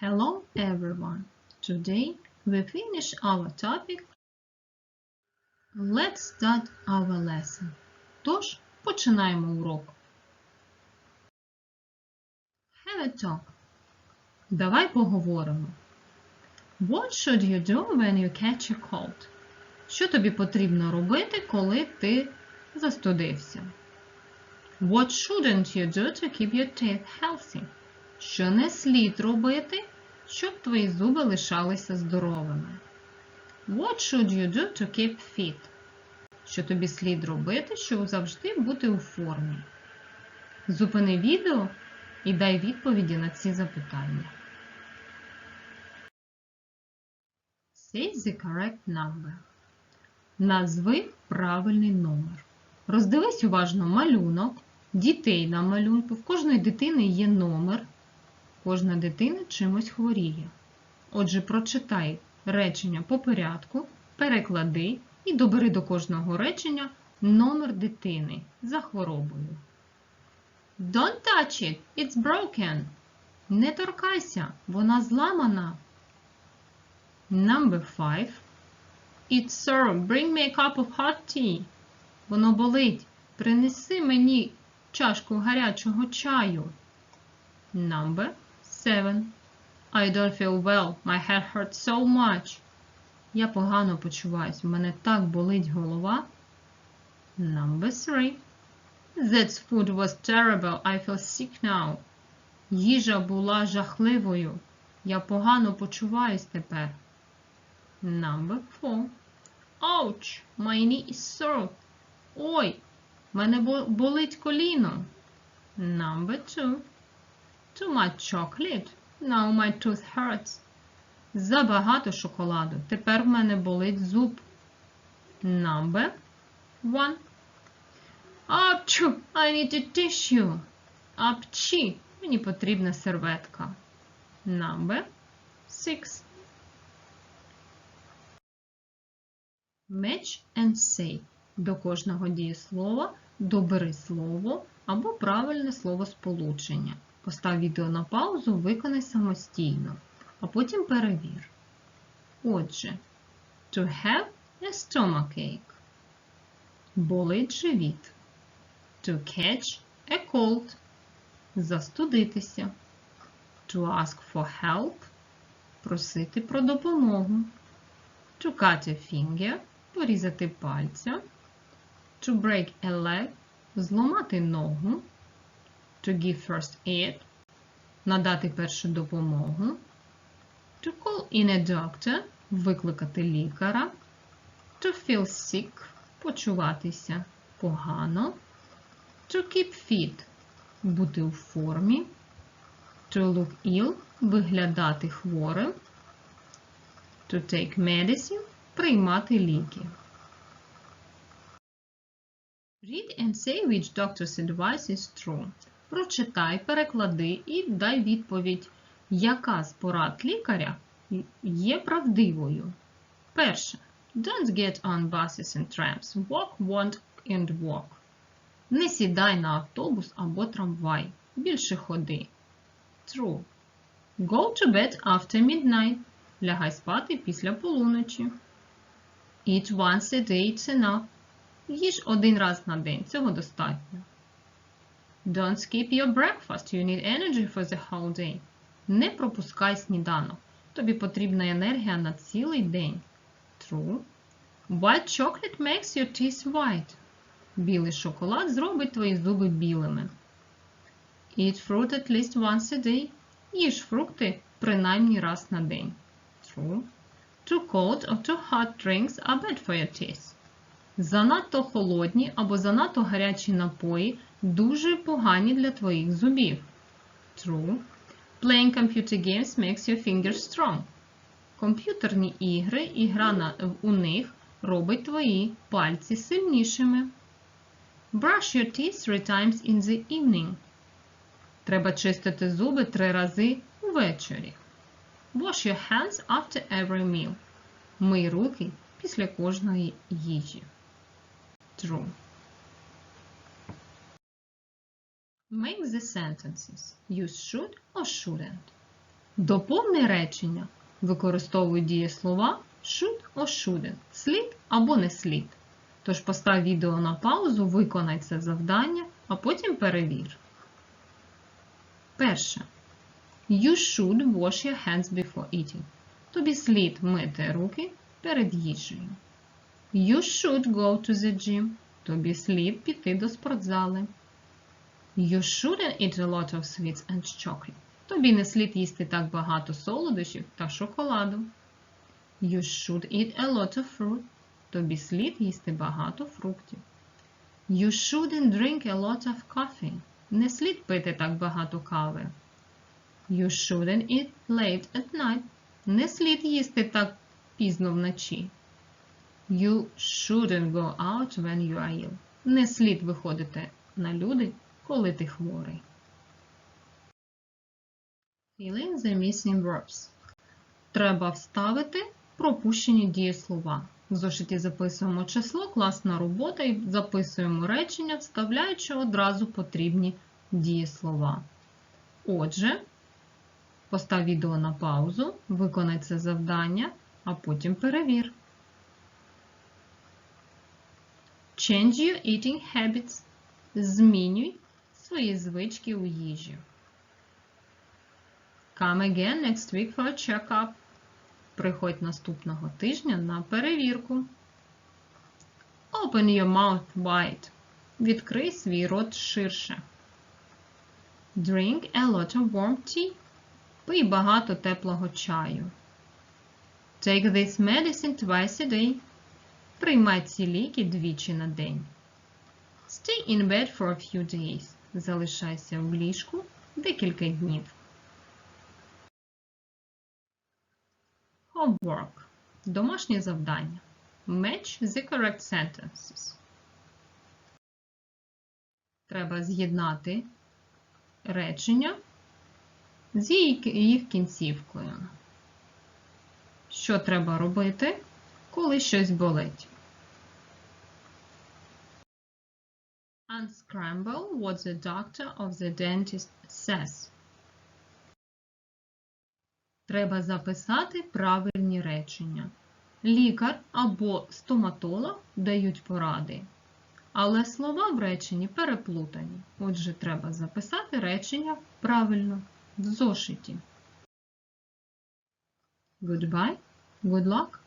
Hello everyone! Today we finish our topic. Let's start our lesson. Тож, починаємо урок. Have a talk. Давай поговоримо. What should you do when you catch a cold? Що тобі потрібно робити, коли ти застудився? What shouldn't you do to keep your teeth healthy? Що не слід робити, щоб твої зуби лишалися здоровими? What should you do to keep fit? Що тобі слід робити, щоб завжди бути у формі? Зупини відео і дай відповіді на ці запитання. Say the correct number. Назви правильний номер. Роздивись уважно малюнок, дітей на малюнку. В кожної дитини є номер. Кожна дитина чимось хворіє. Отже, прочитай речення по порядку, переклади і добери до кожного речення номер дитини за хворобою. Don't touch it, it's broken. Не торкайся, вона зламана. Number 5. It's sore, bring me a cup of hot tea. Воно болить. Принеси мені чашку гарячого чаю. Number 7. I don't feel well. My head hurts so much. Я погано почуваюсь. У мене так болить голова. Number 3. That food was terrible. I feel sick now. Їжа була жахливою. Я погано почуваюсь тепер. Number 4. Ouch! My knee is sore. Ой, мене болить коліно. Number 2. Too much chocolate. Now my tooth hurts. Забагато шоколаду. Тепер в мене болить зуб. Number 1. Апчу! I need a tissue. Апчі! Мені потрібна серветка. Number 6. Match and say. До кожного дієслова добери слово або правильне словосполучення. Постав відео на паузу, виконай самостійно, а потім перевір. Отже, to have a stomachache. Болить живіт. To catch a cold. Застудитися. To ask for help. Просити про допомогу. To cut a finger. Порізати пальця. To break a leg. Зламати ногу. To give first aid. Надати першу допомогу. To call in a doctor. Викликати лікаря. To feel sick. Почуватися погано. To keep fit. Бути у формі. To look ill. Виглядати хворим. To take medicine. Приймати ліки. Read and say which doctor's advice is true. Прочитай, переклади і дай відповідь, яка з порад лікаря є правдивою. Перше. Don't get on buses and trams. Walk, want and walk. Не сідай на автобус або трамвай. Більше ходи. True. Go to bed after midnight. Лягай спати після полуночі. Eat once a day it's enough. Їж один раз на день, цього достатньо. Don't skip your breakfast, you need energy for the whole day. Не пропускай сніданок. Тобі потрібна енергія на цілий день. True. White chocolate makes your teeth white. Білий шоколад зробить твої зуби білими. Eat fruit at least once a day. Їж фрукти принаймні раз на день. True. Too cold or too hot drinks are bad for your teeth. Занадто холодні або занадто гарячі напої дуже погані для твоїх зубів. True. Playing computer games makes your fingers strong. Комп'ютерні ігри і гра на, у них робить твої пальці сильнішими. Brush your teeth three times in the evening. Треба чистити зуби три рази увечері. Wash your hands after every meal. Мий руки після кожної їжі. True. Make the sentences. Use should or shouldn't. Доповни речення. Використовуй дієслова should or shouldn't, слід або не слід. Тож постав відео на паузу, виконай це завдання, а потім перевір. Перше. You should wash your hands before eating. Тобі слід мити руки перед їжею. You should go to the gym. Тобі слід піти до спортзали. You shouldn't eat a lot of sweets and chocolate. Тобі не слід їсти так багато солодощів та шоколаду. You should eat a lot of fruit. Тобі слід їсти багато фруктів. You shouldn't drink a lot of coffee. Не слід пити так багато кави. You shouldn't eat late at night. Не слід їсти так пізно вночі. You shouldn't go out when you are ill. Не слід виходити на люди, коли ти хворий. Fill in the missing verbs. Треба вставити пропущені дієслова. В зошиті записуємо число, класна робота і записуємо речення, вставляючи одразу потрібні дієслова. Отже, постав відео на паузу, виконай це завдання, а потім перевір. Change your eating habits. Змінюй свої звички у їжі. Come again next week for a check-up. Приходь наступного тижня на перевірку. Open your mouth wide. Відкрий свій рот ширше. Drink a lot of warm tea. Пий багато теплого чаю. Take this medicine twice a day. Приймай ці ліки двічі на день. Stay in bed for a few days. Залишайся в ліжку декілька днів. Homework. Домашнє завдання. Match the correct sentences. Треба з'єднати речення з їх кінцівкою. Що треба робити, коли щось болить? Unscramble what the doctor of the dentist says. Треба записати правильні речення. Лікар або стоматолог дають поради, але слова в реченні переплутані. Отже, треба записати речення правильно в зошиті. Goodbye, good luck!